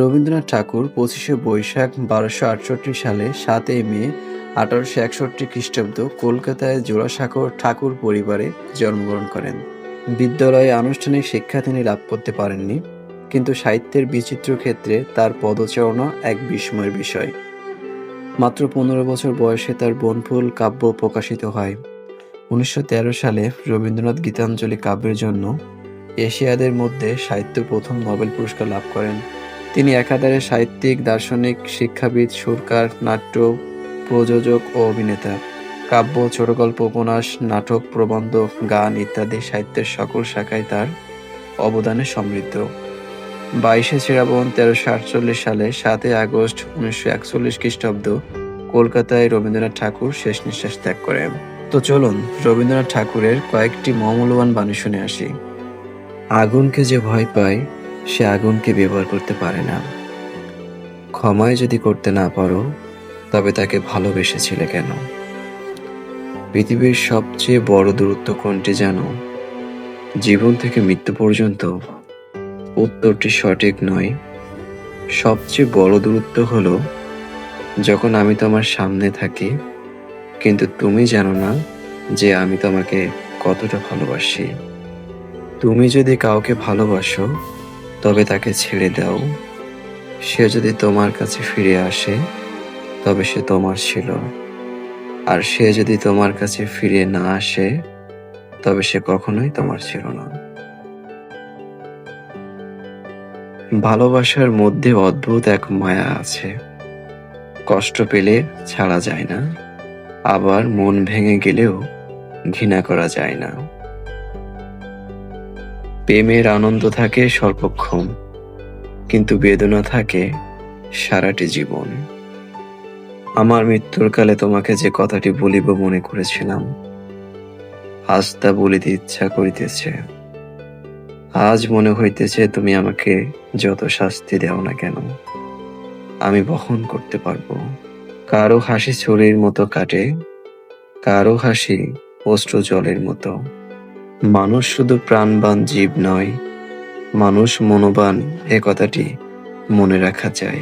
রবীন্দ্রনাথ ঠাকুর পঁচিশে বৈশাখ বারোশো আটষট্টি সালে সাতই মে আঠারোশো একষট্টি খ্রিস্টাব্দ কলকাতায় জোড়াসাঁকোর ঠাকুর পরিবারে জন্মগ্রহণ করেন। বিদ্যালয়ে আনুষ্ঠানিক শিক্ষা তিনি লাভ করতে পারেননি, কিন্তু সাহিত্যের বিচিত্র ক্ষেত্রে তার পদচারণা এক বিস্ময়ের বিষয়। মাত্র পনেরো বছর বয়সে তার বনফুল কাব্য প্রকাশিত হয়। উনিশশো তেরো সালে রবীন্দ্রনাথ গীতাঞ্জলি কাব্যের জন্য এশিয়াদের মধ্যে সাহিত্য প্রথম নোবেল পুরস্কার লাভ করেন। তিনি একাধারে সাহিত্যিক, দার্শনিক, শিক্ষাবিদ, সুরকার, নাট্য প্রযোজক ও অভিনেতা। কাব্য, ছোটগল্প, উপন্যাস, নাটক, প্রবন্ধ, গান ইত্যাদি সাহিত্যের সকল শাখায় তার অবদানে সমৃদ্ধ। বাইশে শ্রাবণ তেরোশো আটচল্লিশ সালে সাতই আগস্ট উনিশশো একচল্লিশ খ্রিস্টাব্দ কলকাতায় রবীন্দ্রনাথ ঠাকুর শেষ নিঃশ্বাস ত্যাগ করেন। তো চলুন রবীন্দ্রনাথ ঠাকুরের কয়েকটি মমূল্যবান বাণী শুনে আসি। আগুনকে যে ভয় পায় সে আগুনকে ব্যবহার করতে পারে না। ক্ষমায় যদি করতে না পারো, তবে তাকে ভালোবেসেছিলে কেন? পৃথিবীর সবচেয়ে বড় দূরত্ব কোনটি জানো? জীবন থেকে মৃত্যু পর্যন্ত উত্তরটি সঠিক নয়। সবচেয়ে বড় দূরত্ব হলো যখন আমি তোমার সামনে থাকি, কিন্তু তুমি জানো না যে আমি তোমাকে কতটা ভালোবাসি। তুমি যদি কাউকে ভালোবাসো তবে তাকে ছেড়ে দাও। সে যদি তোমার কাছে ফিরে আসে, তবে সে তোমার ছিল। আর সে যদি তোমার কাছে ফিরে না আসে, তবে সে কখনোই তোমার ছিল না। ভালোবাসার মধ্যে অদ্ভুত এক মায়া আছে। কষ্ট পেলে ছাড়া যায় না, আবার মন ভেঙে গেলেও ঘৃণা করা যায় না। প্রেমের আনন্দ থাকে স্বল্পক্ষণ কিন্তু বেদনা থাকে সারাটি জীবন। আমার মৃত্যুর কালে তোমাকে যে কথাটি বলিব মনে করেছিলাম, আজ তা বলিতে ইচ্ছা করিতেছে। আজ মনে হইতেছে তুমি আমাকে যত শাস্তি দেও না কেন, আমি বহন করতে পারব। কারও হাসি ছড়ির মতো কাটে, কারও হাসি অশ্রু জলের মতো। মানুষ শুধু প্রাণবান জীব নয় মানুষ মনোবান এ কথাটি মনে রাখা চাই